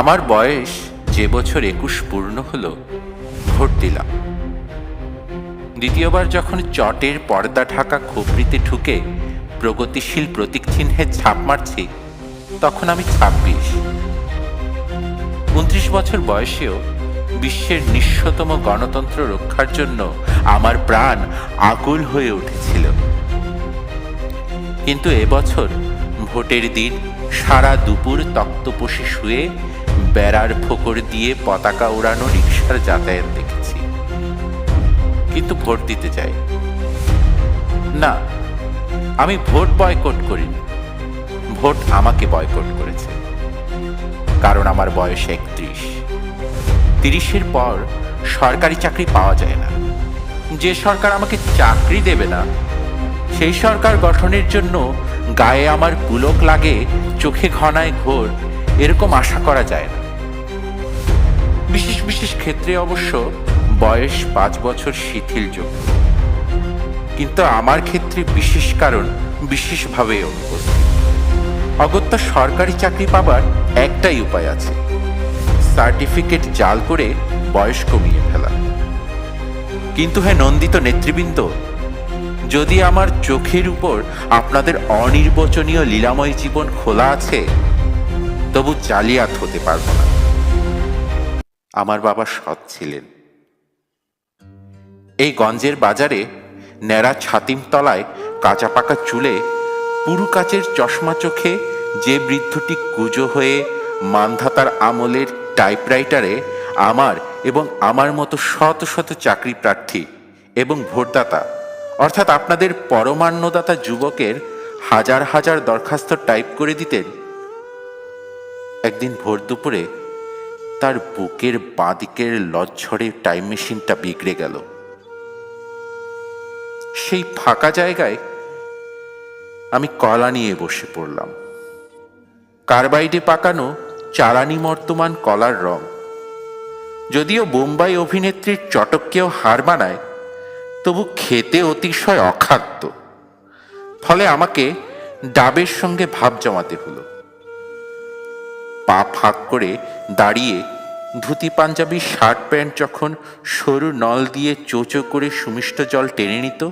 আমার বয়স যে বছর একুশ পূর্ণ হলো, ভোট দিলাম। দ্বিতীয়বার যখন চটের পর্দা ঢাকা খোপড়িতে ঢুকে প্রগতিশীল প্রতীক চিহ্নে ছাপ মারছি, তখন আমি ছাব্বিশ। উনত্রিশ বছর বয়সেও বিশ্বের নিঃস্বতম গণতন্ত্র রক্ষার জন্য আমার প্রাণ আকুল হয়ে উঠেছিল। কিন্তু এবছর ভোটের দিন সারা দুপুর তক্তপোষে শুয়ে বেড়ার ফোকর দিয়ে পতাকা উড়ানো রিক্সার যাতায়াত দেখেছি। কিন্তু ভোট দিতে যাই। না, আমি ভোট বয়কট করিনি। ভোট আমাকে বয়কট করেছে। কারণ আমার বয়স একত্রিশ। তিরিশের পর সরকারি চাকরি পাওয়া যায় না। যে সরকার আমাকে চাকরি দেবে না, সেই সরকার গঠনের জন্য গায়ে আমার পুলক লাগে, চোখে ঘনায় ঘোর, এরকম আশা করা যায় না। বিশেষ ক্ষেত্রে অবশ্য বয়স পাঁচ বছর শিথিল শিথিলযোগ্য কিন্তু আমার ক্ষেত্রে বিশেষ কারণ বিশেষভাবে অনুপস্থিত। অগত্যা সরকারি চাকরি পাবার একটাই উপায় আছে, সার্টিফিকেট জাল করে বয়স কমিয়ে ফেলা। কিন্তু হ্যাঁ নন্দিত নেতৃবৃন্দ, যদি আমার চোখের উপর আপনাদের অনির্বচনীয় লীলাময় জীবন খোলা আছে, তবু জালিয়াত হতে পারব না। আমার বাবা সৎ ছিলেন। এই গঞ্জের বাজারে ন্যাড়া ছাতিম তলায় কাঁচা পাকা চুলে পুরু কাচের চশমা চোখে যে বৃদ্ধটি কুজো হয়ে মানধাতার আমলের টাইপরাইটারে আমার এবং আমার মতো শত শত চাকরি প্রার্থী এবং ভোটদাতা, অর্থাৎ আপনাদের পরমান্নদাতা যুবকের হাজার হাজার দরখাস্ত টাইপ করে দিতেন। একদিন ভোর দুপুরে তার বুকের বাঁদিকের লজ্ঝরে টাইম মেশিনটা বিগড়ে গেল। সেই ফাঁকা জায়গায় আমি কলা নিয়ে বসে পড়লাম। কার্বাইডে পাকানো চালানি মর্তমান কলার রং। যদিও বোম্বাই অভিনেত্রীর চটককেও হার মানায়, তবু খেতে অতিশয় অখাদ্য। ফলে আমাকে ডাবের সঙ্গে ভাব জমাতে হলো। পা ফাঁক করে দাঁড়িয়ে ধুতি পাঞ্জাবি, শার্ট প্যান্ট যখন সরু নল দিয়ে চোচো করে সুমিষ্ট জল টেনে নিত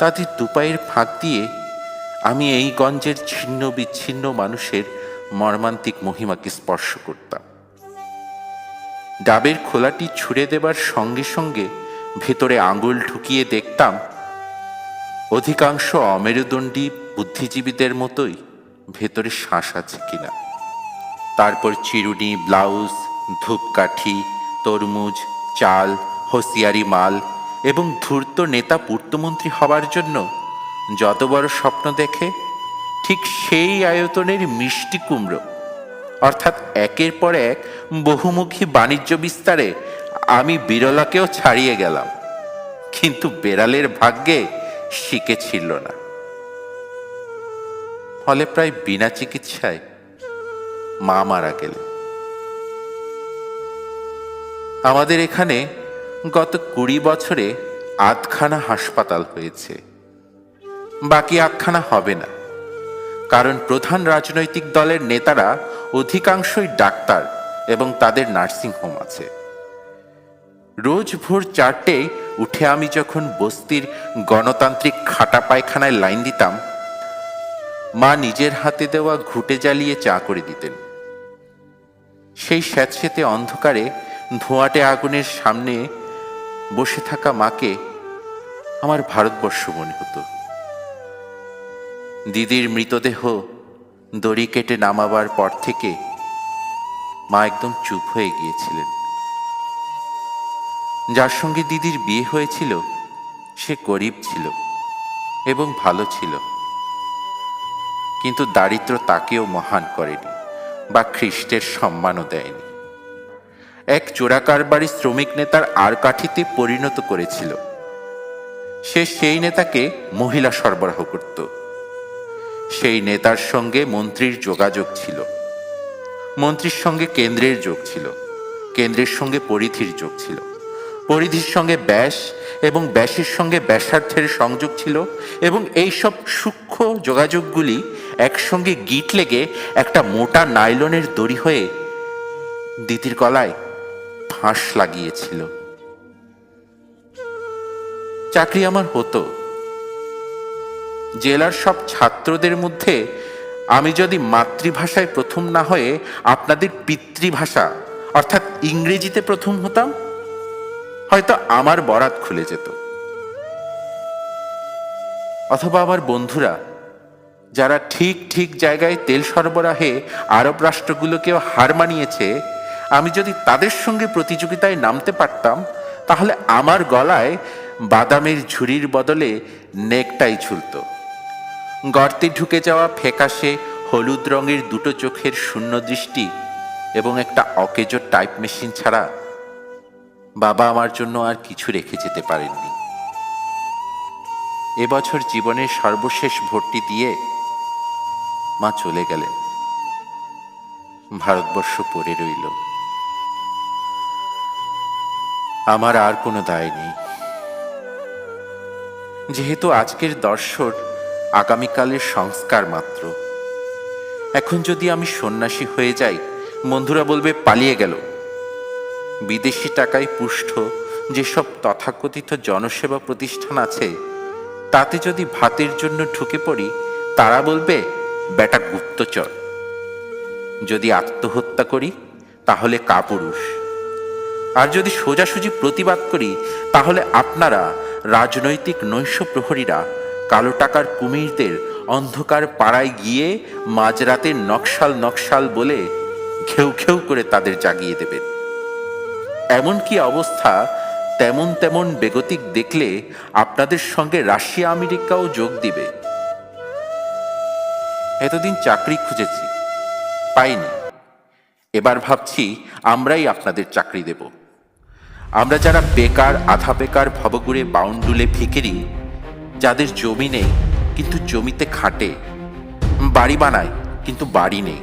তাদের দুপায়ের ফাঁক দিয়ে আমি এই গঞ্জের ছিন্ন বিচ্ছিন্ন মানুষের মর্মান্তিক মহিমাকে স্পর্শ করতাম। ডাবের খোলাটি ছুঁড়ে দেবার সঙ্গে সঙ্গে ভেতরে আঙুল ঢুকিয়ে দেখতাম, অধিকাংশ অমেরুদণ্ডী বুদ্ধিজীবীদের মতোই ভেতরে শ্বাস আছে কিনা। তারপর চিরুনি, ব্লাউজ, ধূপকাঠি, তরমুজ, চাল, হোসিয়ারি মাল এবং ধূর্ত নেতা পূর্তমন্ত্রী হবার জন্য যত বড় স্বপ্ন দেখে, ঠিক সেই আয়তনের মিষ্টি কুমড়ো। অর্থাৎ একের পর এক বহুমুখী বাণিজ্য বিস্তারে আমি বিরলাকেও ছাড়িয়ে গেলাম। কিন্তু বেড়ালের ভাগ্যে শিকে ছিল না ফলে প্রায় বিনা চিকিৎসায় মা মারা গেল আমাদের এখানে গত কুড়ি বছরে আধখানা হাসপাতাল হয়েছে। বাকি আধখানা হবে না। কারণ প্রধান রাজনৈতিক দলের নেতারা অধিকাংশই ডাক্তার এবং তাদের নার্সিং হোম আছে। রোজ ভোর চারটেয় উঠে আমি যখন বস্তির গণতান্ত্রিক খাটা পায়খানায় লাইন দিতাম, মা নিজের হাতে দেওয়া ঘুটে জ্বালিয়ে চা করে দিতেন। সেই স্যাঁতস্যাঁতে অন্ধকারে ধোঁয়াটে আগুনের সামনে বসে থাকা মাকে আমার ভারতবর্ষ মনে হতো। দিদির মৃতদেহ দড়ি কেটে নামাবার পর থেকে মা একদম চুপ হয়ে গিয়েছিলেন। যার সঙ্গে দিদির বিয়ে হয়েছিল, সে গরিব ছিল এবং ভালো ছিল। কিন্তু দারিদ্র তাকেও মহান করেনি। বা খ্রিস্টের সম্মানও দেয়নি। এক চোরাকারবারি শ্রমিক নেতার আর কাঠিতে পরিণত করেছিল। সে সেই নেতাকে মহিলা সরবরাহ করত। সেই নেতার সঙ্গে মন্ত্রীর যোগাযোগ ছিল। মন্ত্রীর সঙ্গে কেন্দ্রের যোগ ছিল। কেন্দ্রের সঙ্গে পরিধির যোগ ছিল। পরিধির সঙ্গে ব্যাস এবং ব্যাসের সঙ্গে ব্যাসার্থের সংযোগ ছিল এবং এই সব সূক্ষ্ম যোগাযোগগুলি একসঙ্গে গিট লেগে একটা মোটা নাইলনের দড়ি হয়ে দিদির গলায় ফাঁস লাগিয়েছিল। চাকরি আমার হতো। জেলার সব ছাত্রদের মধ্যে আমি যদি মাতৃভাষায় প্রথম না হয়ে আপনাদের পিতৃভাষা, অর্থাৎ ইংরেজিতে প্রথম হতাম, হয়তো আমার বরাত খুলে যেত। অথবা আমার বন্ধুরা যারা ঠিক ঠিক জায়গায় তেল সরবরাহে আরব রাষ্ট্রগুলোকেও হার মানিয়েছে, আমি যদি তাদের সঙ্গে প্রতিযোগিতায় নামতে পারতাম, তাহলে আমার গলায় বাদামের ঝুড়ির বদলে নেকটাই ঝুলত। গর্তে ঢুকে যাওয়া ফেকাশে হলুদ রঙের দুটো চোখের শূন্য দৃষ্টি এবং একটা অকেজো টাইপ মেশিন ছাড়া বাবা আমার জন্য আর কিছু রেখে যেতে পারেননি। এবছর জীবনের সর্বশেষ ভর্তি দিয়ে মা চলে গেলেন ভারতবর্ষ পড়ে রইল। আমার আর কোনো দায় নেই। যেহেতু আজকের দর্শন আগামীকালের সংস্কার মাত্র, এখন যদি আমি সন্ন্যাসী হয়ে যাই, বন্ধুরা বলবে, পালিয়ে গেল। বিদেশি টাকায় পুষ্ট যেসব তথাকথিত জনসেবা প্রতিষ্ঠান আছে, তাতে যদি ভাতের জন্য ঢুকে পড়ি, তারা বলবে বেটা গুপ্তচর। যদি আত্মহত্যা করি, তাহলে কাপুরুষ। আর যদি সোজাসুজি প্রতিবাদ করি, তাহলে আপনারা, রাজনৈতিক নৈশ প্রহরীরা, কালো টাকার কুমিরদের অন্ধকার পাড়ায় গিয়ে মাঝরাতের নকশাল নকশাল বলে ঘেউ ঘেউ করে তাদের জাগিয়ে দেবেন। এমন কি অবস্থা তেমন তেমন বেগতিক দেখলে আপনাদের সঙ্গে রাশিয়া আমেরিকাও যোগ দিবে। এতদিন চাকরি খুঁজেছি, পাইনি। এবার ভাবছি আমরাই আপনাদের চাকরি দেব। আমরা যারা বেকার আধা বেকার ভবগুড়ে বাউন্ডুলে ফিকেরি যাদের জমি নেই, কিন্তু জমিতে খাটে, বাড়ি বানায়, কিন্তু বাড়ি নেই।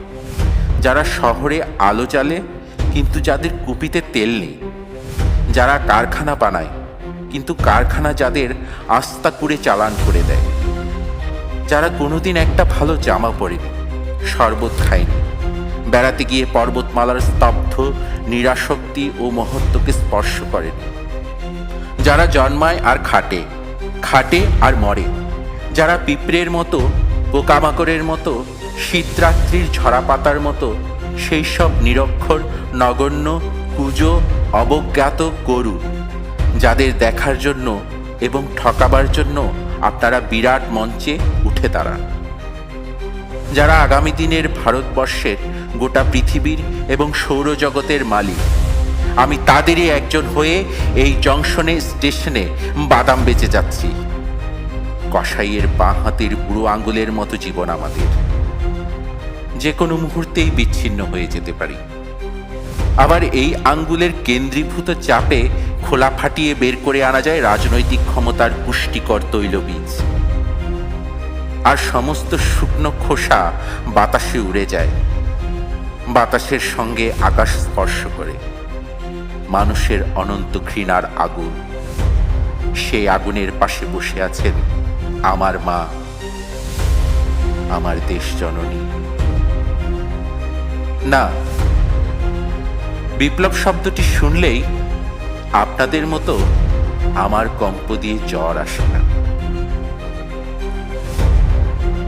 যারা শহরে আলো জ্বালে, কিন্তু যাদের কুপিতে তেল নেই। যারা কারখানা বানায়, কিন্তু কারখানা যাদের আস্তা করে চালান করে দেয়। যারা কোনোদিন একটা ভালো জামা পরেনি, শরবত খায়নি। বেড়াতে গিয়ে পর্বতমালার স্তব্ধ নিরাশক্তি ও মহত্বকে স্পর্শ করেনি। যারা জন্মায় আর খাটে খাটে আর মরে। যারা পিঁপড়ের মতো, পোকামাকড়ের মতো, শীতরাত্রির ঝরা পাতার মতো সেই সব নিরক্ষর, নগণ্য, কুজো, অবজ্ঞাত গরু, যাদের দেখার জন্য এবং ঠকাবার জন্য আপনারা বিরাট মঞ্চে উঠে দাঁড়ান। যারা আগামী দিনের ভারতবর্ষের গোটা পৃথিবীর এবং সৌরজগতের মালিক, আমি তাদেরই একজন হয়ে এই জংশনে, স্টেশনে বাদাম বেঁচে যাচ্ছি। কসাইয়ের বাঁ হাতের বুড়ো আঙ্গুলের মতো জীবন আমাদের। যে কোনো মুহূর্তেই বিচ্ছিন্ন হয়ে যেতে পারি। আবার এই আঙ্গুলের কেন্দ্রীভূত চাপে খোলা ফাটিয়ে বের করে আনা যায় রাজনৈতিক ক্ষমতার পুষ্টিকর তৈলবীজ। আর সমস্ত শুকনো খোসা বাতাসে উড়ে যায়। বাতাসের সঙ্গে আকাশ স্পর্শ করে। মানুষের অনন্ত ঘৃণার আগুন। সেই আগুনের পাশে বসে আছেন আমার মা, আমার দেশ জননী। না, বিপ্লব শব্দটি শুনলেই আপনাদের মতো আমার কম্প দিয়ে জ্বর আসে না।